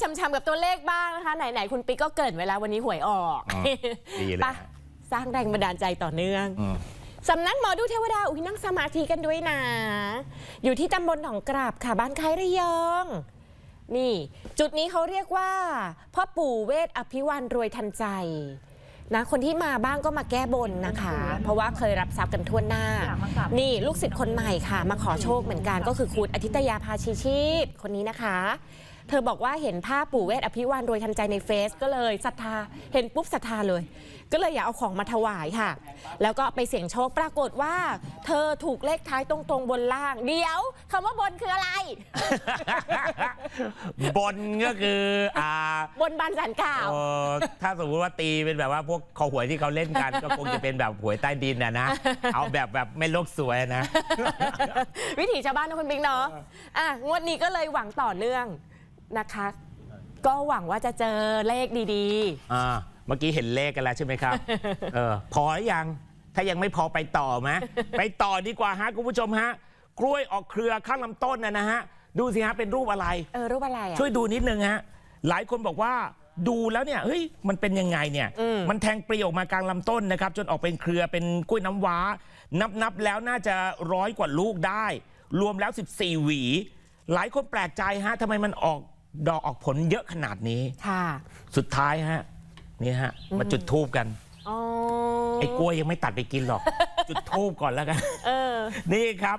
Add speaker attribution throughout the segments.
Speaker 1: ช้ำๆกับตัวเลขบ้างนะคะ ไหนๆคุณปิ๊กก็เกริดไว้แล้ววันนี้หวยออก
Speaker 2: อ๋อดีเลย
Speaker 1: ไปสร้างแรงบันดาลใจต่อเนื่อง
Speaker 2: อืม
Speaker 1: สำนักหมอดูเทวดา อุ้ยนั่งสมาธิกันด้วยนะ อยู่ที่ตำบลหนองกราบค่ะ บ้านใครระยอง นี่ จุดนี้เขาเรียกว่าพ่อปู่เวทอภิวันรวยทันใจนะคนที่มาบ้างก็มาแก้บนนะคะ เพราะว่าเคยรับทรัพย์กันทั่วหน้า นี่ลูกศิษย์คนใหม่ค่ะ มาขอโชคเหมือนกันก็คือคุณอธิตยาภาชีชีพคนนี้นะคะ เธอบอกว่าเห็นภาพปู่เวทอภิวันรวยทันใจในเฟซก็เลยศรัทธาเห็นปุ๊บศรัทธาเลย ก็เลยอยากเอาของมาถวายค่ะ แล้วก็ไปเสี่ยงโชคปรากฏว่า เธอถูกเลขท้ายตรงๆบนล่าง เดี๋ยวคำว่าบนคืออะไร
Speaker 2: บนก็คืออ่า
Speaker 1: บนบานสันกล่าว
Speaker 2: เอ่อถ้าสมมติว่าตีเป็นแบบว่าพวกคอหวยที่เขาเล่นกัน ก็คงจะเป็นแบบหวยใต้ดินนะนะ เอาแบบแบบไม่โลกสวยนะ
Speaker 1: วิถีชาวบ้านนะคุณบิ๊กเนาะอะงวดนี้ก็เลยหวังต่อเนื่อง นะคะ ก็หวังว่าจะเจอเลขดี
Speaker 2: อ่าเมื่อกี้เห็นเลขกันแล้วใช่ไหมครับ เออพอหรือยัง ถ้ายังไม่พอไปต่อไหมไปต่อดีกว่าฮะคุณผู้ชมฮะ กล้วยออกเครือข้างลำต้นนะนะฮะ ดูสิฮะเป็นรูปอะไร
Speaker 1: ๆ เออรูปอะไรอะ
Speaker 2: ช่วยดูนิดนึงฮะ หลายคนบอกว่าดูแล้วเนี่ย เฮ้ย มันเป็นยังไงเนี่ย
Speaker 1: อืม
Speaker 2: มันแทงปลีออกมากลางลำต้นนะครับ จนออกเป็นเครือเป็นกล้วยน้ำว้า นับนับแล้วน่าจะร้อยกว่าลูกได้ รวมแล้ว 14 หวี หลายคนแปลกใจฮะทำไมมันออก ดอกออกผลเยอะขนาดนี้
Speaker 1: ค่ะ
Speaker 2: สุดท้ายฮะนี่ฮะมาจุดทูบกัน
Speaker 1: อ๋อ
Speaker 2: ไอ้กล้วยยังไม่ตัดไปกินหรอก จุดทูบก่อนแล้วกัน
Speaker 1: เออ
Speaker 2: นี่ครับ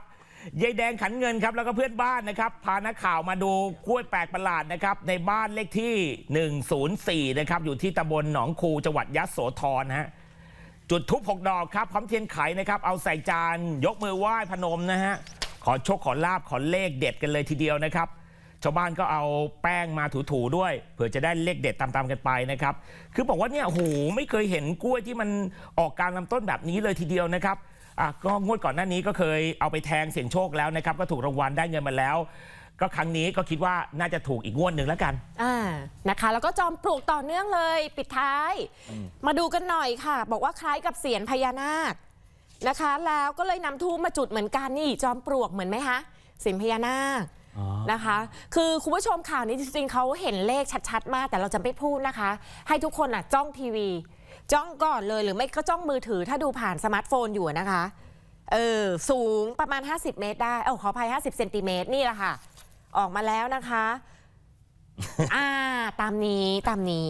Speaker 2: ยายแดงขันเงินครับแล้วก็เพื่อนบ้านนะครับพานักข่าวมาดูกล้วยแปลกประหลาดนะครับในบ้านเลขที่ 104 นะครับอยู่ที่ตำบลหนองคูจังหวัดยะโสธรฮะจุดทุบหกดอกครับพร้อมเทียนไขนะครับเอาใส่จานยกมือไหว้พนมนะฮะขอโชคขอลาบขอเลขเด็ดกันเลยทีเดียวนะครับ ชาวบ้านก็เอาแป้งมาถูๆด้วย เผื่อจะได้เลขเด็ดตามๆกันไปนะครับ คือบอกว่าเนี่ยโอ้โหไม่เคยเห็นกล้วยที่มันออกกลารลำต้นแบบนี้เลยทีเดียวนะครับอะก็งวดก่อนหน้านี้ก็เคยเอาไปแทงเสี่ยงโชคแล้วนะครับ ก็ถูกรางวัลได้เงินมาแล้ว ก็ครั้งนี้ก็คิดว่าน่าจะถูกอีกงวดหนึ่งแล้วกัน
Speaker 1: อ่านะคะ แล้วก็จอมปลวกต่อเนื่องเลย ปิดท้าย มาดูกันหน่อยค่ะ บอกว่าคล้ายกับเสียนพญานาคนะคะ แล้วก็เลยนำทูบมาจุดเหมือนกันนี่จอมปลวกเหมือนไหมคะเสียนพญานาค นะคะ คือคุณผู้ชมข่าวนี้จริงๆเขาเห็นเลขชัดๆ มาก แต่เราจะไม่พูดนะคะ ให้ทุกคนอะจ้องทีวี จ้องก่อนเลยหรือไม่ก็จ้องมือถือถ้าดูผ่านสมาร์ทโฟนอยู่นะคะ เออสูงประมาณ 50 เมตรได้ เออขออภัย 50เซนติเมตรนี่แหละค่ะ ออกมาแล้วนะคะ อ่า ตามนี้ตามนี้